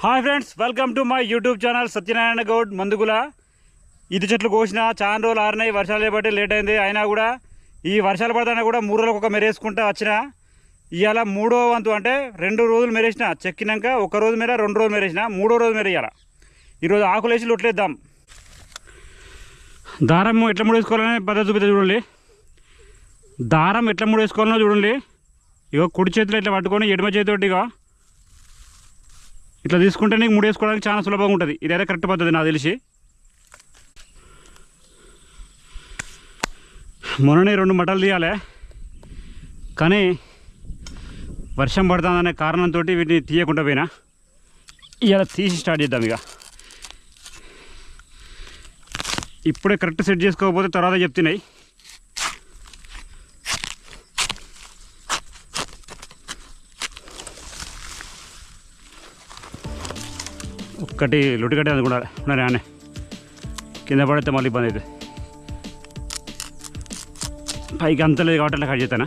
Hi friends welcome to my YouTube channel Satyanarayana Goud Mandugula. ఇది చెట్లు కోసిన చాలా రోజులు ఆరినాయి వర్షాలు చేపట్టి లేట్ అయింది. అయినా కూడా ఈ వర్షాలు పడతానే కూడా మూడు రోజులకు ఒక మెరేసుకుంటా వచ్చిన. ఇవాళ మూడో వంతు అంటే రెండు రోజులు మెరేసిన చెక్కినాక ఒక రోజు మేర రెండు రోజులు మెరేసిన మూడో రోజు మెరేయాల. ఈరోజు ఆకులు వేసి లొట్లేద్దాం. దారం ఎట్లా ముడేసుకోవాలనే పద్ధతి చూపితే చూడండి. దారం ఎట్లా ముడేసుకోవాలనో చూడండి. ఇగో కుడి చేతిలో ఇట్లా పట్టుకొని ఎడమ చేతితోటి ఇట్లా తీసుకుంటే నీకు మూడు వేసుకోవడానికి చాలా సులభంగా ఉంటుంది. ఇదైతే కరెక్ట్ పద్ధతి నాకు తెలిసి. మొన్ననే రెండు మటలు తీయాలి. కానీ వర్షం పడుతుందనే కారణంతో వీటిని తీయకుండా పోయినా. ఇలా తీసి స్టార్ట్ చేద్దాం ఇక. ఇప్పుడే కరెక్ట్ సెట్ చేసుకోకపోతే తర్వాత చెప్తున్నాయి. ఒక్కటి లొటికట్టే అది కూడా ఆనే కింద పడితే మళ్ళీ ఇబ్బంది అవుతుంది. పైకి అంత లేదు కాబట్టి అట్లా కట్ చేస్తానా?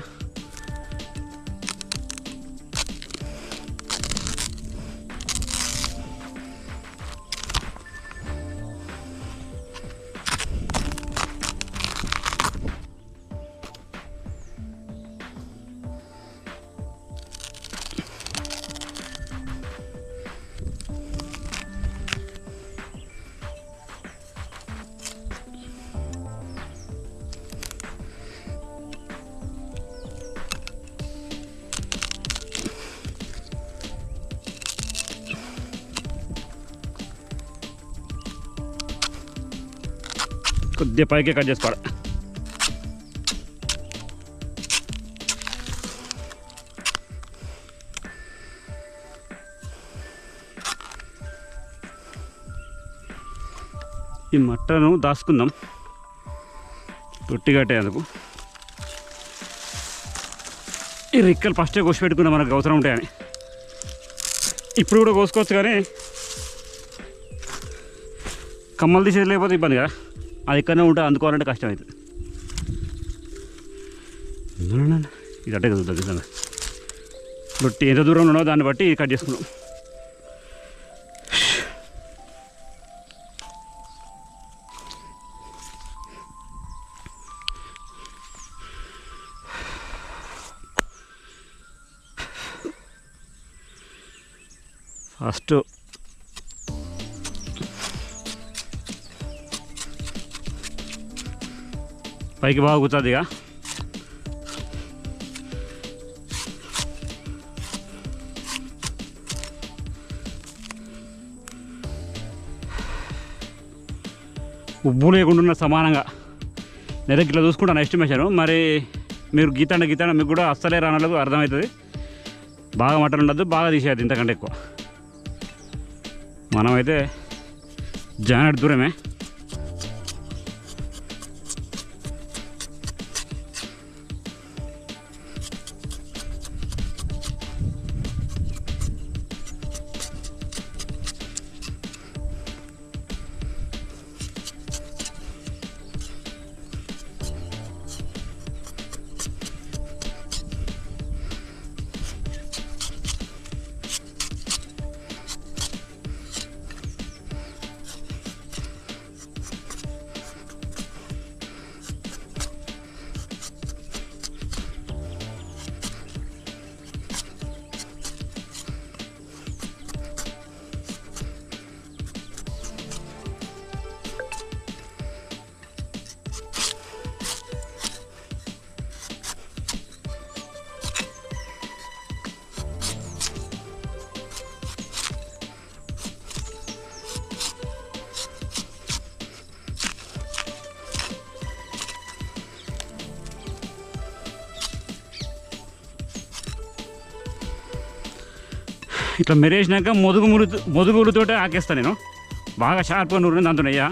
కొద్దిగా పైకి కట్ చేసుకోవాలి. ఈ మట్టను దాచుకుందాం. తొట్టి కట్టేందుకు ఈ రిక్కలు ఫస్టే కోసి పెట్టుకుందాం మనకు అవసరం ఉంటాయని ఇప్పుడు కూడా కోసుకోవచ్చు కానీ కమ్మలు తీసేది లేకపోతే ఇబ్బంది కదా అది ఇక్కడనే ఉంటే అందుకోవాలంటే కష్టం అవుతుంది ఇది అట్టే కదులుతుంది నిజంగా రొట్టి ఎంత దూరంలో ఉన్నో దాన్ని బట్టి కట్ చేసుకున్నాం ఫస్ట్ పైకి బాగా ఇక ఉబ్బు లేకుండా ఉన్న సమానంగా. నేను ఇట్లా చూసుకుంటాను ఎస్టిమేషన్. మరి మీరు గీతాండ గీతాండ మీకు కూడా అస్సలే రానలకు అర్థమవుతుంది. బాగా మటన్ ఉండద్దు బాగా తీసేయద్దు ఇంతకంటే ఎక్కువ. మనమైతే జానట్ దూరమే. ఇట్లా మెరేసినాక మొదుగు మురుతు మొదుగులతోటే ఆకేస్తాను నేను. బాగా షార్ప్గా నూనె దాంతో అయ్యా.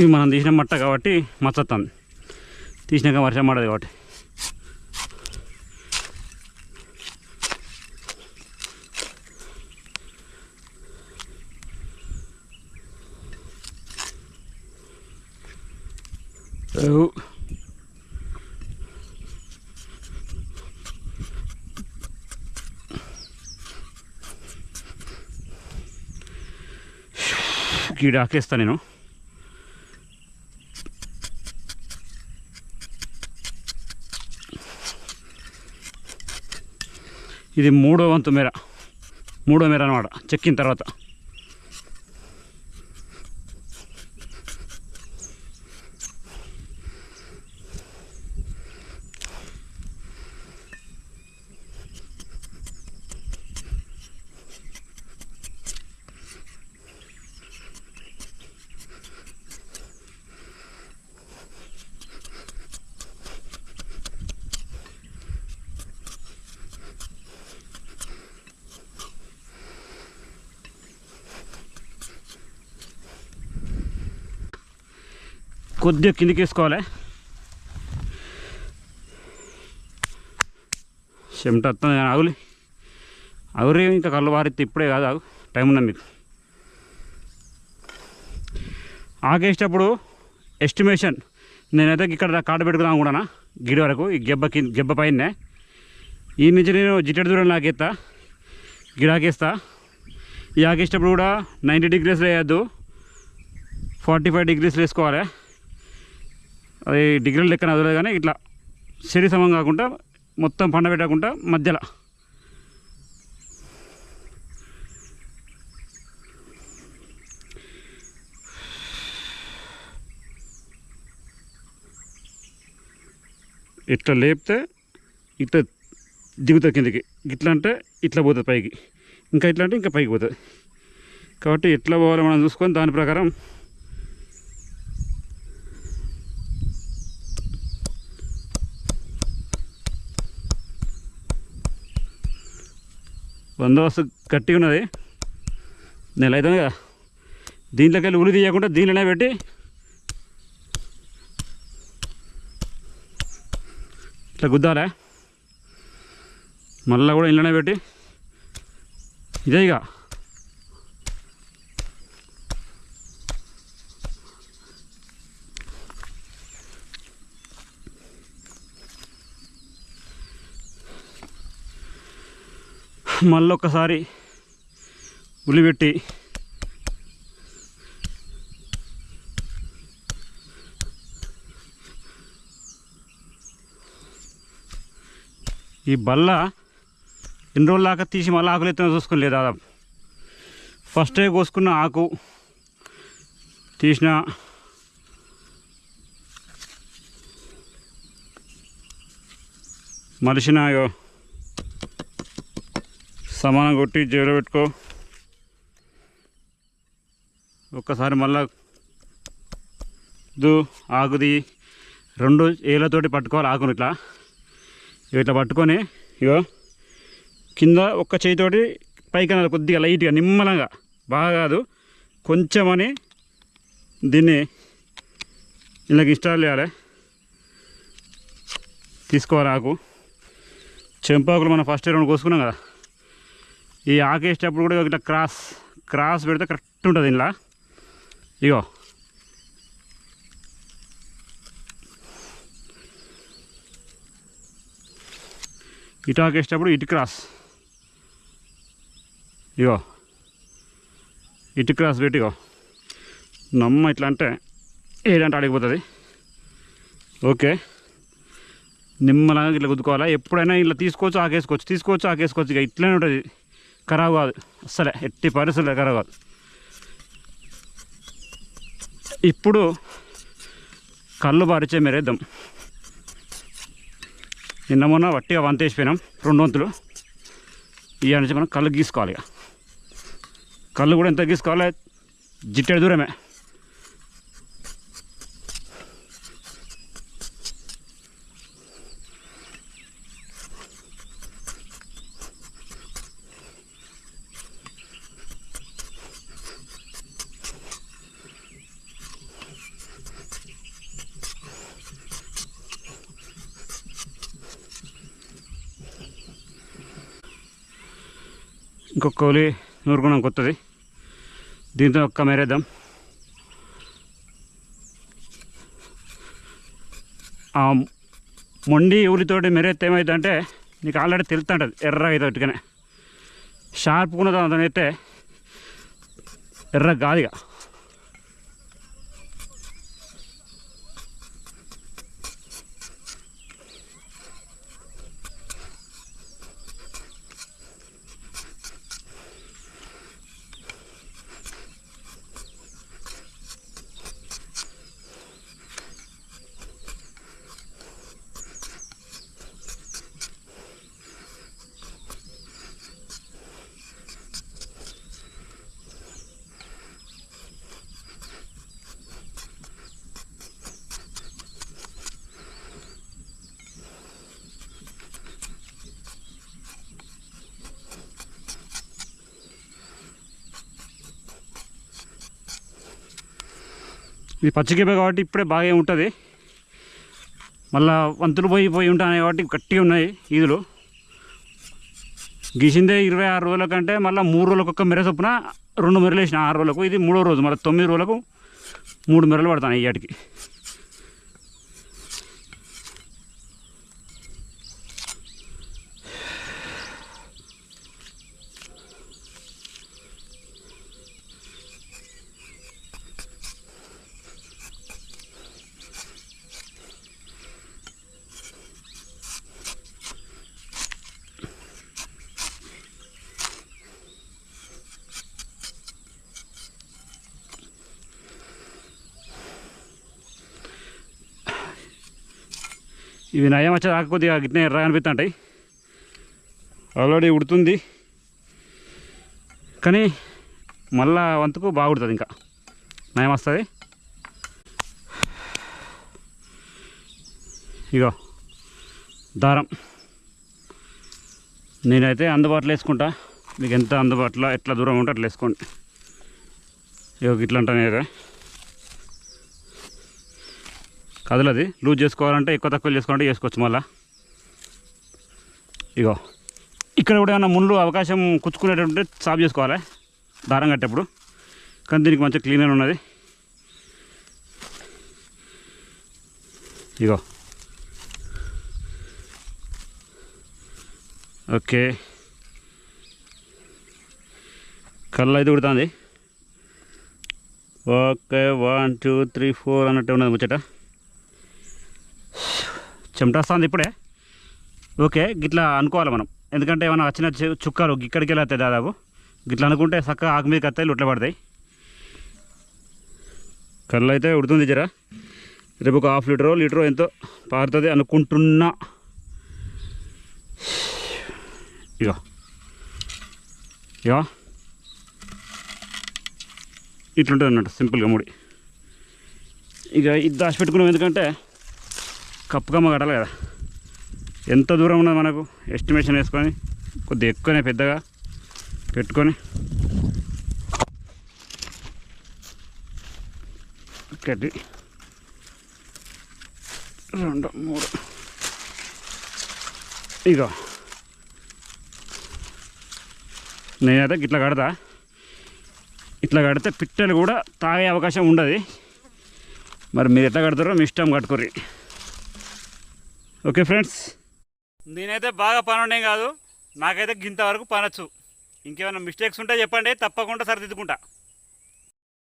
ఇవి మనం తీసిన మట్ట కాబట్టి మచ్చత్తుంది. తీసినాక వర్షం పడదు కాబట్టి. ఓ. గీడ ఆకేస్తా నేను. ఇది మూడో వంతు మేర. మూడో మేర అనమాట చెక్కిన తర్వాత. కొద్దిగా కిందికి వేసుకోవాలి చెమట వస్తుంది కానీ ఆగులే. ఆగురే ఇంకా కళ్ళు వారితే ఇప్పుడే కాదు ఆగు. టైం ఉన్నది మీకు. ఆగేసేటప్పుడు ఎస్టిమేషన్ నేనైతే ఇక్కడ కాడ పెట్టుకుందాం కూడా గిడి వరకు ఈ గెబ్బ కింద గెబ్బ పైనే ఈ నుంచి నేను జిట్టెడు దూరం లాగేస్తా గిడాకేస్తా. ఈ ఆగేసేటప్పుడు కూడా నైంటీ డిగ్రీస్ వేయద్దు. ఫార్టీ ఫైవ్ డిగ్రీస్ వేసుకోవాలి. అది డిగ్రీల లెక్కన వదలదు కానీ ఇట్లా శరీ సమం కాకుండా మొత్తం పండ పెట్టకుండా మధ్యలో. ఇట్లా లేపితే ఇట్లా దిగుతుంది కిందకి. ఇట్లా అంటే ఇట్లా పోతుంది పైకి. ఇంకా ఇట్లా అంటే ఇంకా పైకి పోతుంది. కాబట్టి ఎట్లా పోవాలో మనం చూసుకొని దాని ప్రకారం బందోబస్తు గట్టిగా ఉన్నది. నెల అవుతుంది కదా. దీంట్లోకి వెళ్ళి ఉలి తీయకుండా దీనిలోనే పెట్టి ఇట్లా గుద్దాలే. మళ్ళీ కూడా ఇంట్లోనే పెట్టి ఇదే ఇక. మళ్ళీ ఒక్కసారి ఉలిపెట్టి ఈ బల్ల ఎన్ని రోజుల దాకా తీసి మళ్ళీ ఆకులు ఎత్తున చూసుకోలేదు దాదాపు. ఫస్టే కోసుకున్న ఆకు తీసిన మలిసిన సమానం కొట్టి జేబులో పెట్టుకో. ఒక్కసారి మళ్ళా దు ఆకుది రెండు ఏళ్ళతోటి పట్టుకోవాలి ఆకును ఇట్లా. ఇట్లా పట్టుకొని ఇగో కింద ఒక్క చేయితోటి పైకి అనాలి కొద్దిగా లైట్గా నిమ్మలంగా. బాగా కాదు కొంచెమని దీన్ని ఇళ్ళకి ఇన్స్టాల్ చేయాలి. తీసుకోవాలి ఆకు. చెంపాకులు మనం ఫస్ట్ రెండు కోసుకున్నాం కదా. ఈ ఆకేసేటప్పుడు కూడా ఇట్లా క్రాస్ క్రాస్ పెడితే కరెక్ట్ ఉంటుంది ఇలా ఇగో. ఇటు ఆకేసేటప్పుడు ఇటు క్రాస్. ఇగో. ఇటు క్రాస్ పెట్టి ఇగో. నమ్మ ఇట్లా అంటే ఏదంటే అడిగిపోతుంది ఓకే. నిమ్మలాగా ఇట్లా గుద్దుకోవాలా? ఎప్పుడైనా ఇట్లా తీసుకోవచ్చు ఆకేసుకోవచ్చు. తీసుకోవచ్చు ఆకేసుకోవచ్చు. ఇక ఇట్లనే ఉంటుంది. ఖరాబ్ కాదు అసలే ఎట్టి పరిస్థితులు ఖరాబ్ కాదు ఇప్పుడు కళ్ళు బారిచే మెరేద్దాం. నిన్న మొన్న వట్టిగా వంత వేసిపోయినాం రెండు వంతులు. ఇక నుంచి మనం కళ్ళు గీసుకోవాలి ఇక. కళ్ళు కూడా ఎంత గీసుకోవాలి? జిట్టెడు దూరమే. ఇంకొక కోలి నూరుకున్నాం కొత్తది. దీంతో ఒక్క మేరేద్దాం. ఆ మొండి ఊరితోటి మెరేస్తే ఏమవుతుందంటే నీకు ఆల్రెడీ తెలుస్తుంటుంది ఎర్ర అయితే ఇటుకనే షార్ప్ ఉన్నదాన్ని అయితే ఎర్ర కాదు ఇక ఇది పచ్చికేపే కాబట్టి ఇప్పుడే బాగా ఉంటుంది. మళ్ళా వంతులు పోయి పోయి ఉంటాయి కాబట్టి గట్టిగా ఉన్నాయి ఈదులు. గీసిందే ఇరవై ఆరు రోజుల కంటే మళ్ళీ మూడు రోజులకు ఒక్క మెర చొప్పున రెండు మెరలు వేసిన ఆరు రోజులకు ఇది మూడో రోజు మళ్ళీ తొమ్మిది రోజులకు మూడు మెరలు ఈ వాటికి ఇవి నయం వచ్చే దాకా కొద్దిగా గిట్నే ఎర్ర అనిపిస్తుంటాయి ఆల్రెడీ ఉడుతుంది. కానీ మళ్ళా వంతుకు బాగుడుతుంది ఇంకా. నయం వస్తుంది. ఇగో దారం. నేనైతే అందుబాటులో వేసుకుంటా. మీకు ఎంత అందుబాటులో ఎట్లా దూరం ఉంటే అట్లా వేసుకోండి. ఇగో ఇట్లా అంటాను కదా కదలది. లూజ్ చేసుకోవాలంటే ఎక్కువ తక్కువ చేసుకోవాలంటే చేసుకోవచ్చు మళ్ళీ. ఇగో. ఇక్కడ కూడా ఏమైనా ముళ్ళు అవకాశం కుచ్చుకునేటట్టు సాఫ్ చేసుకోవాలి. దారం కట్టేప్పుడు. కానీ దీనికి మంచి క్లీనర్ ఉన్నది. ఇగో. ఓకే. కళ్ళు అయితే కుడుతుంది okay one two three four అన్నట్టు ఉన్నది ముచ్చట. చెమటస్తుంది ఇప్పుడే. ఓకే గిట్లా అనుకోవాలి మనం. ఎందుకంటే ఏమైనా వచ్చిన చుక్కలు ఇక్కడికి వెళ్ళతాయి దాదాపు. గిట్లా అనుకుంటే చక్కగా ఆకు మీదకి వస్తాయి లొట్ల పడతాయి. కళ్ళు అయితే ఉడుతుంది జరా. రేపు ఒక హాఫ్ లీటరో లీటరో ఎంతో పారుతుంది అనుకుంటున్నా. ఇగో. ఇగో. ఇట్లుంటుంది అన్నట్టు సింపుల్గా ముడి. ఇక ఇది దాచిపెట్టుకున్నాం ఎందుకంటే కప్పుకమ్మ కట్టాలి కదా. ఎంత దూరం ఉన్నది మనకు? ఎస్టిమేషన్ వేసుకొని కొద్దిగా ఎక్కువనే పెద్దగా పెట్టుకొని. ఒకటి రెండు మూడు. ఇగో. నేనైతే ఇట్లా కడతా. ఇట్లా కడితే పిట్టలు కూడా తాగే అవకాశం ఉండదు. మరి మీరు ఎట్లా కడతారో మీ ఇష్టం కట్టుకోర్రి. Okay friends. నేనైతే బాగా పని ఉండేం కాదు. నాకైతే గింత వరకు పనొచ్చు. ఇంకేమైనా మిస్టేక్స్ ఉంటే చెప్పండి తప్పకుండా సరిదిద్దుకుంటా.